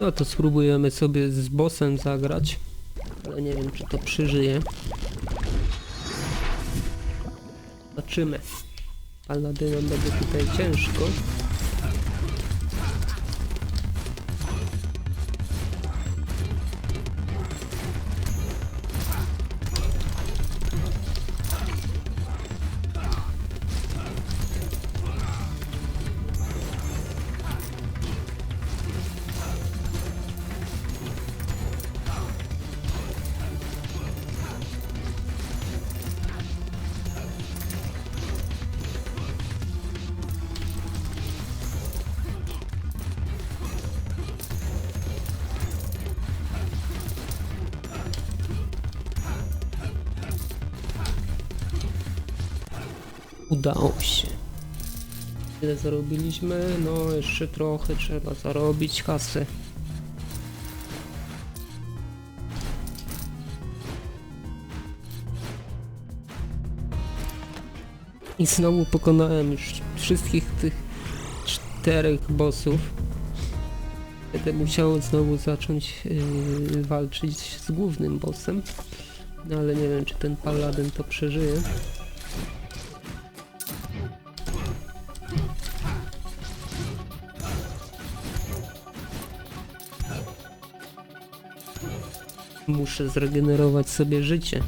No to spróbujemy sobie z bossem zagrać. Ale nie wiem, czy to przeżyje. Zobaczymy. Paladynom będzie tutaj ciężko. Udało się. Ile zarobiliśmy? No, jeszcze trochę trzeba zarobić kasy. I znowu pokonałem już wszystkich tych czterech bossów. Będę musiał znowu zacząć yy, walczyć z głównym bossem. No ale nie wiem, czy ten paladyn to przeżyje. Muszę zregenerować sobie życie.